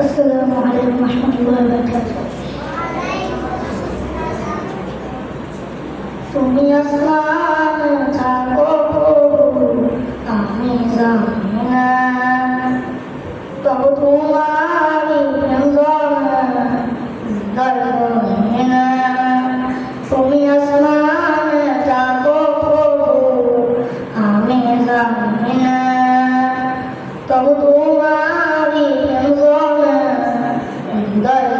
আসসালামু আলাইকুম রহমতুল্লাহ তুমি আসমানে থাকো আমি জানি না। তবু না। তুমি আসমানে থাকো আমি জানি না। তবু তোমারই Yeah.